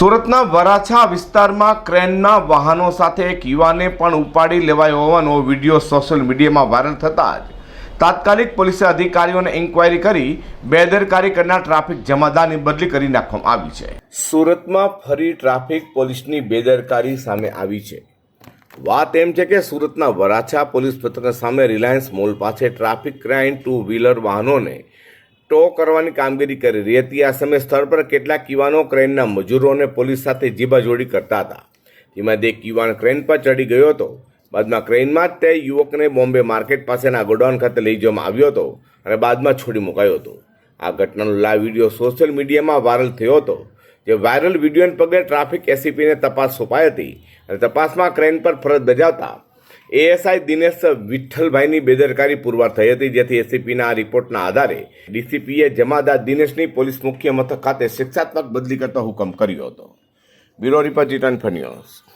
સુરતના વરાછા વિસ્તારમાં ક્રેનના વાહનો સાથે એક યુવાને પણ ઉપાડી લેવાયો હોવાનો વીડિયો સોશિયલ મીડિયામાં વાયરલ થતાં જ તાત્કાલિક પોલીસે અધિકારીઓને ઇન્કવાયરી કરી બેદરકારી કરનાર ટ્રાફિક જમાદારની બદલી કરી નાખવામાં આવી છે. સુરતમાં ફરી ટ્રાફિક પોલીસની બેદરકારી સામે આવી છે. વાત એમ છે કે સુરતના વરાછા પોલીસ મથક સામે રિલાયન્સ મોલ પાસે ટ્રાફિક ક્રાઇમ ટુ વ્હીલર વાહનોને ટો કરવાની કામગીરી કરી રહી હતી. આ સમયે સ્થળ પર કેટલાક યુવાનો ક્રેનના મજૂરોને પોલીસ સાથે જીબાજોડી કરતા હતા. જેમાં એક યુવાન ક્રેન પર ચડી ગયો હતો. બાદમાં ક્રેનમાં જ તે યુવકને બોમ્બે માર્કેટ પાસેના ગોડાઉન ખાતે લઈ જવામાં આવ્યો હતો અને બાદમાં છોડી મુકાયો હતો. આ ઘટનાનો લાઈવ વીડિયો સોશિયલ મીડિયામાં વાયરલ થયો હતો, જે વાયરલ વિડીયોને પગલે ટ્રાફિક એસીપીને તપાસ સોંપાઈ હતી અને તપાસમાં ક્રેન પર ફરજ બજાવતા એએસઆઈ દિનેશ વિઠ્ઠલભાઈની બેદરકારી પુરવાર થઈ હતી, જેથી એસીપીના આ રિપોર્ટના આધારે ડીસીપીએ જમાદાર દિનેશની પોલીસ મુખ્ય મથક ખાતે શિક્ષાત્મક બદલી કરતો હુકમ કર્યો હતો. Bureau report return ફન્યુઝ